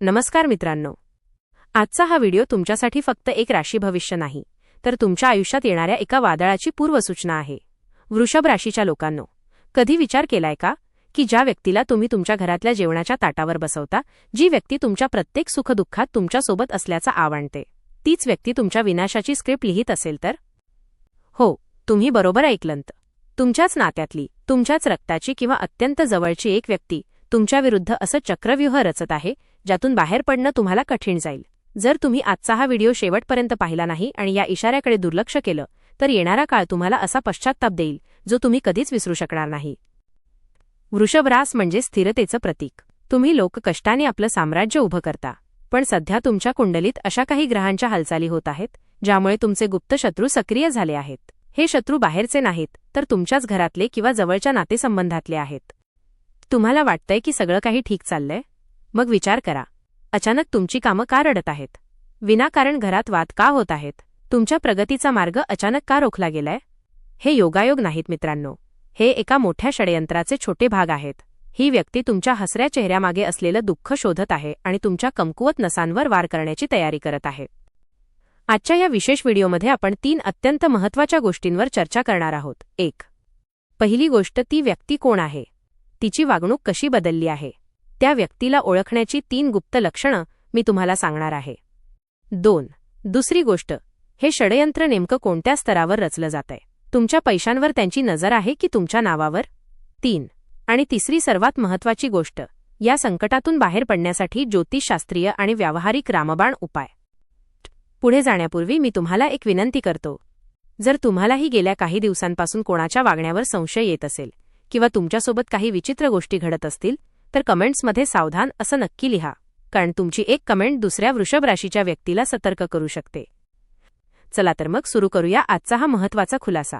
नमस्कार मित्रांनो. आजचा हा व्हिडिओ तुमच्यासाठी फक्त एक राशी भविष्य नाही तर तुमच्या आयुष्यात येणाऱ्या एका वादळाची पूर्वसूचना आहे. वृषभ राशीच्या लोकांनो कधी विचार केलाय का की ज्या व्यक्तीला तुम्ही तुमच्या घरातल्या जेवणाच्या ताटावर बसवता जी व्यक्ती तुमच्या प्रत्येक सुखदुःखात तुमच्यासोबत असल्याचा आवडते तीच व्यक्ती तुमच्या विनाशाची स्क्रिप्ट लिहित असेल तर? हो तुम्ही बरोबर ऐकलंत. तुमच्याच नात्यातली तुमच्याच रक्ताची किंवा अत्यंत जवळची एक व्यक्ती तुमच्याविरुद्ध असं चक्रव्यूह रचत आहे ज्यातून बाहेर पडणं तुम्हाला कठीण जाईल. जर तुम्ही आजचा हा व्हिडिओ शेवटपर्यंत पाहिला नाही आणि या इशाऱ्याकडे दुर्लक्ष केलं तर येणारा काळ तुम्हाला असा पश्चात्ताप देईल जो तुम्ही कधीच विसरू शकणार नाही. वृषभरास म्हणजे स्थिरतेचं प्रतीक. तुम्ही लोक कष्टाने आपलं साम्राज्य उभं करता. पण सध्या तुमच्या कुंडलीत अशा काही ग्रहांच्या हालचाली होत आहेत ज्यामुळे तुमचे गुप्त शत्रू सक्रिय झाले आहेत. हे शत्रू बाहेरचे नाहीत तर तुमच्याच घरातले किंवा जवळच्या नातेसंबंधातले आहेत. तुम्हाला वाटतंय की सगळं काही ठीक चाललंय? मग विचार करा. अचानक तुमची कामं का रडत आहेत? विनाकारण घरात वाद का होत आहेत? तुमच्या प्रगतीचा मार्ग अचानक का रोखला गेलाय? हे योगायोग नाहीत मित्रांनो. हे एका मोठ्या षडयंत्राचे छोटे भाग आहेत. ही व्यक्ती तुमच्या हसऱ्या चेहऱ्यामागे असलेलं दुःख शोधत आहे आणि तुमच्या कमकुवत नसांवर वार करण्याची तयारी करत आहे. आजच्या या विशेष व्हिडिओमध्ये आपण तीन अत्यंत महत्त्वाच्या गोष्टींवर चर्चा करणार आहोत. एक पहिली गोष्ट ती व्यक्ती कोण आहे? तिची वागणूक कशी बदलली आहे? त्या व्यक्तीला ओळखण्याची तीन गुप्त लक्षणं मी तुम्हाला सांगणार आहे. दोन. दुसरी गोष्ट हे षडयंत्र नेमकं कोणत्या स्तरावर रचलं जातंय? तुमच्या पैशांवर त्यांची नजर आहे की तुमच्या नावावर? तीन. आणि तिसरी सर्वात महत्त्वाची गोष्ट या संकटातून बाहेर पडण्यासाठी ज्योतिषशास्त्रीय आणि व्यावहारिक रामबाण उपाय. पुढे जाण्यापूर्वी मी तुम्हाला एक विनंती करतो. जर तुम्हालाही गेल्या काही दिवसांपासून कोणाच्या वागण्यावर संशय येत असेल किंवा तुमच्यासोबत काही विचित्र गोष्टी घडत असतील तर कमेंट्समध्ये सावधान असं नक्की लिहा कारण तुमची एक कमेंट दुसऱ्या वृषभ राशीच्या व्यक्तीला सतर्क करू शकते. चला तर मग सुरू करूया आजचा हा महत्त्वाचा खुलासा.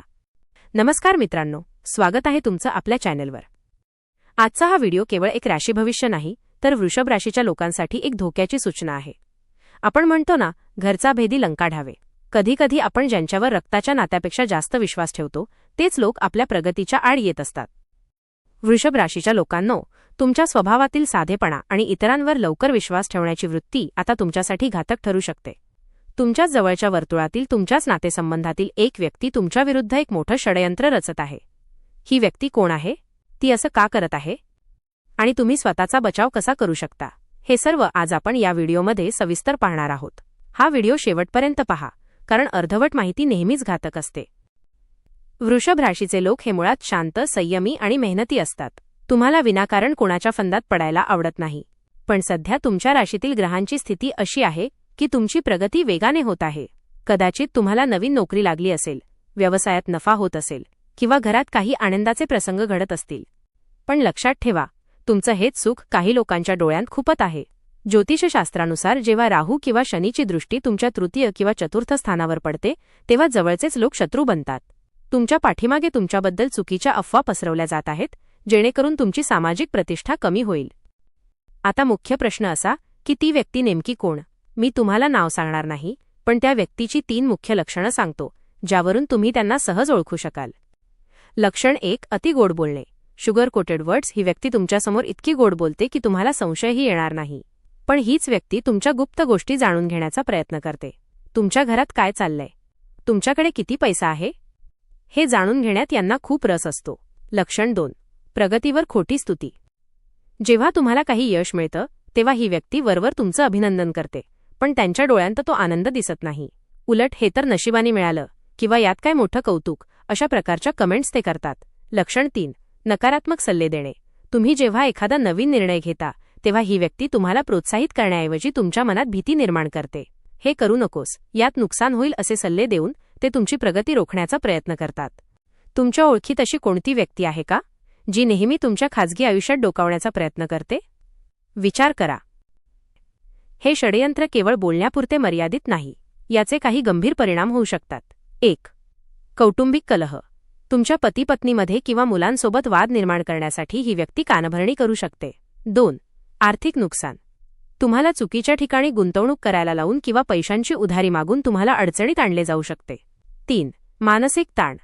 नमस्कार मित्रांनो स्वागत आहे तुमचं आपल्या चॅनलवर. आजचा हा व्हिडिओ केवळ एक राशी भविष्य नाही तर वृषभ राशीच्या लोकांसाठी एक धोक्याची सूचना आहे. आपण म्हणतो ना घरचा भेदी लंका ढावे. कधीकधी आपण ज्यांच्यावर रक्ताच्या नात्यापेक्षा जास्त विश्वास ठेवतो तेच लोक आपल्या प्रगतीच्या आड येत असतात. वृषभ राशीच्या लोकांनो तुमच्या स्वभावातील साधेपणा आणि इतरांवर लवकर विश्वास ठेवण्याची वृत्ती आता तुमच्यासाठी घातक ठरू शकते. तुमच्याच जवळच्या वर्तुळातील तुमच्याच नातेसंबंधातील एक व्यक्ती तुमच्याविरुद्ध एक मोठं षडयंत्र रचत आहे. ही व्यक्ती कोण आहे? ती असं का करत आहे? आणि तुम्ही स्वतःचा बचाव कसा करू शकता? हे सर्व आज आपण या व्हिडिओमध्ये सविस्तर पाहणार आहोत. हा व्हिडिओ शेवटपर्यंत पहा कारण अर्धवट माहिती नेहमीच घातक असते. वृषभ राशीचे लोक हे मुळात शांत संयमी आणि मेहनती असतात. तुम्हाला विनाकारण कोणाच्या फंदात पडायला आवडत नाही. पण सध्या तुमच्या राशीतील ग्रहांची स्थिती अशी आहे की तुमची प्रगती वेगाने होत आहे. कदाचित तुम्हाला नवीन नोकरी लागली असेल व्यवसायात नफा होत असेल किंवा घरात काही आनंदाचे प्रसंग घडत असतील. पण लक्षात ठेवा तुमचं हेच सुख काही लोकांच्या डोळ्यांत खूपच आहे. ज्योतिषशास्त्रानुसार जेव्हा राहू किंवा शनीची दृष्टी तुमच्या तृतीय किंवा चतुर्थ स्थानावर पडते तेव्हा जवळचेच लोक शत्रू बनतात. तुमच्या पाठीमागे तुमच्याबद्दल चुकीच्या अफवा पसरवल्या जात आहेत जेणेकरून तुमची सामाजिक प्रतिष्ठा कमी होईल. आता मुख्य प्रश्न असा की ती व्यक्ती नेमकी कोण? मी तुम्हाला नाव सांगणार नाही पण त्या व्यक्तीची तीन मुख्य लक्षणं सांगतो ज्यावरून तुम्ही त्यांना सहज ओळखू शकाल. लक्षण एक अति गोड बोलणे. शुगर कोटेड वर्ड्स ही व्यक्ती तुमच्यासमोर इतकी गोड बोलते की तुम्हाला संशयही येणार नाही. पण हीच व्यक्ती तुमच्या गुप्त गोष्टी जाणून घेण्याचा प्रयत्न करते. तुमच्या घरात काय चाललंय? तुमच्याकडे किती पैसा आहे? हे जाणून घेण्यात यांना खूप रस असतो. लक्षण दोन. प्रगतीवर खोटी स्तुती. जेव्हा तुम्हाला काही यश मिळतं तेव्हा ही व्यक्ती वरवर तुमचं अभिनंदन करते पण त्यांच्या डोळ्यांत तो आनंद दिसत नाही. उलट हे तर नशिबाने मिळालं किंवा यात काय मोठं कौतुक अशा प्रकारच्या कमेंट्स ते करतात. लक्षण तीन नकारात्मक सल्ले देणे. तुम्ही जेव्हा एखादा नवीन निर्णय घेता तेव्हा ही व्यक्ती तुम्हाला प्रोत्साहित करण्याऐवजी तुमच्या मनात भीती निर्माण करते. हे करू नकोस यात नुकसान होईल असे सल्ले देऊन ते तुमची प्रगती रोखण्याचा प्रयत्न करतात. तुमच्या ओळखीत अशी कोणती व्यक्ती आहे का? जी नेहमी तुमच्या खाजगी आयुष्यात डोकावण्याचा प्रयत्न करते? विचार करा. हे षडयंत्र केवळ बोलण्यापुरते मर्यादित नाही याचे काही गंभीर परिणाम होऊ शकतात. एक कौटुंबिक कलह. तुमच्या पतीपत्नीमध्ये किंवा मुलांसोबत वाद निर्माण करण्यासाठी ही व्यक्ती कानभरणी करू शकते. दोन आर्थिक नुकसान. तुम्हाला चुकीच्या ठिकाणी गुंतवणूक करायला लावून किंवा पैशांची उधारी मागून तुम्हाला अडचणीत आणले जाऊ शकते. तीन मानसिक ताण.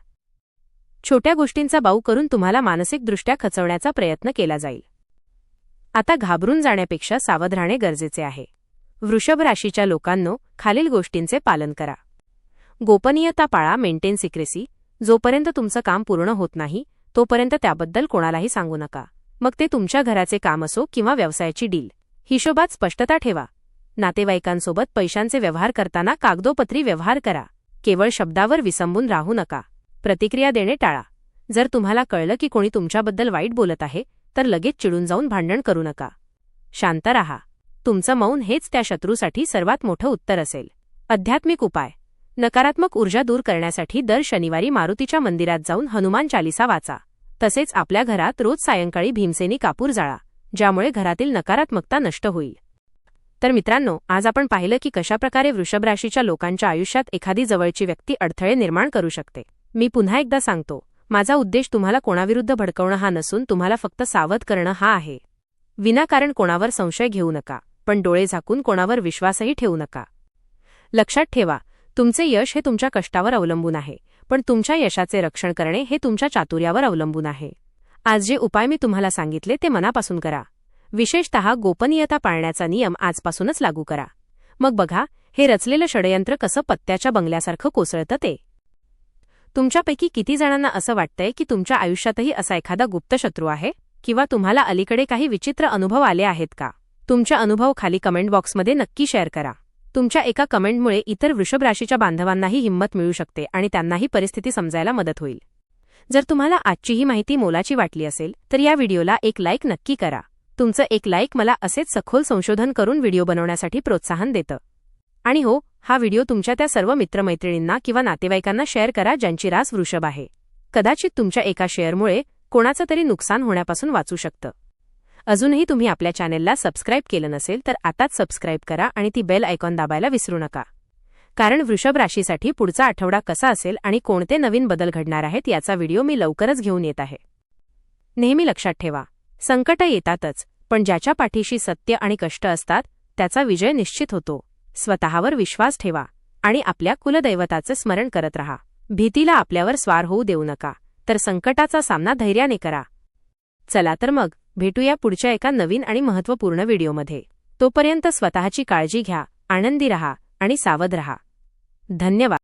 छोट्या गोष्टींचा बाऊ करून तुम्हाला मानसिकदृष्ट्या खचवण्याचा प्रयत्न केला जाईल. आता घाबरून जाण्यापेक्षा सावध राहणे गरजेचे आहे. वृषभ राशीच्या लोकांनो खालील गोष्टींचे पालन करा. गोपनीयता पाळा मेंटेन सिक्रेसी जोपर्यंत तुमचं काम पूर्ण होत नाही तोपर्यंत त्याबद्दल कोणालाही सांगू नका. मग ते तुमच्या घराचे काम असो किंवा व्यवसायाची डील. हिशोबात स्पष्टता ठेवा. नातेवाईकांसोबत पैशांचे व्यवहार करताना कागदोपत्री व्यवहार करा. केवळ शब्दावर विसंबून राहू नका. प्रतिक्रिया देणे टाळा. जर तुम्हाला कळलं की कोणी तुमच्याबद्दल वाईट बोलत आहे तर लगेच चिडून जाऊन भांडण करू नका. शांत राहा. तुमचं मौन हेच त्या शत्रूसाठी सर्वात मोठं उत्तर असेल. आध्यात्मिक उपाय. नकारात्मक ऊर्जा दूर करण्यासाठी दर शनिवारी मारुतीच्या मंदिरात जाऊन हनुमान चालिसा वाचा. तसेच आपल्या घरात रोज सायंकाळी भीमसेनी कापूर जाळा ज्यामुळे घरातील नकारात्मकता नष्ट होईल. तर मित्रांनो आज आपण पाहिलं की कशाप्रकारे वृषभ राशीच्या लोकांच्या आयुष्यात एखादी जवळची व्यक्ती अडथळे निर्माण करू शकते. मी पुन्हा एकदा सांगतो माझा उद्देश तुम्हाला कोणाविरुद्ध भडकवणं हा नसून तुम्हाला फक्त सावध करणं हा आहे. विनाकारण कोणावर संशय घेऊ नका पण डोळे झाकून कोणावर विश्वासही ठेवू नका. लक्षात ठेवा तुमचे यश हे तुमच्या कष्टावर अवलंबून आहे पण तुमच्या यशाचे रक्षण करणे हे तुमच्या चातुर्यावर अवलंबून आहे. आज जे उपाय मी तुम्हाला सांगितले ते मनापासून करा. विशेषतः गोपनीयता पाळण्याचा नियम आजपासूनच लागू करा. मग बघा हे रचलेलं षडयंत्र कसं पत्त्याच्या बंगल्यासारखं कोसळतं ते. तुमच्यापैकी किती जणांना असं वाटतंय की तुमच्या आयुष्यातही असा एखादा गुप्त शत्रू आहे? किंवा तुम्हाला अलीकडे काही विचित्र अनुभव आले आहेत का? तुमच्या अनुभव खाली कमेंट बॉक्समध्ये नक्की शेअर करा. तुमच्या एका कमेंटमुळे इतर वृषभ राशीच्या बांधवांनाही हिंमत मिळू शकते आणि त्यांनाही परिस्थिती समजायला मदत होईल. जर तुम्हाला आजची ही माहिती मोलाची वाटली असेल तर या व्हिडिओला एक लाईक नक्की करा. तुमचं एक लाईक मला असेच सखोल संशोधन करून व्हिडिओ बनवण्यासाठी प्रोत्साहन देतं. आणि हो हा व्हिडिओ तुमच्या त्या सर्व मित्रमैत्रिणींना किंवा नातेवाईकांना शेअर करा ज्यांची रास वृषभ आहे. कदाचित तुमच्या एका शेअरमुळे कोणाचं तरी नुकसान होण्यापासून वाचू शकतं. अजूनही तुम्ही आपल्या चॅनेलला सबस्क्राईब केलं नसेल तर आताच सबस्क्राईब करा आणि ती बेल आयकॉन दाबायला विसरू नका. कारण वृषभ राशीसाठी पुढचा आठवडा कसा असेल आणि कोणते नवीन बदल घडणार आहेत याचा व्हिडिओ मी लवकरच घेऊन येत आहे. नेहमी लक्षात ठेवा संकट येतातच पण ज्याच्या पाठीशी सत्य आणि कष्ट असतात त्याचा विजय निश्चित होतो. स्वतःवर विश्वास ठेवा आणि आपल्या कुलदैवताचं स्मरण करत रहा. भीतीला आपल्यावर स्वार होऊ देऊ नका तर संकटाचा सामना धैर्याने करा. चला तर मग भेटूया पुढच्या एका नवीन आणि महत्त्वपूर्ण व्हिडिओमध्ये. तोपर्यंत स्वतःची काळजी घ्या आनंदी रहा आणि सावध रहा. धन्यवाद.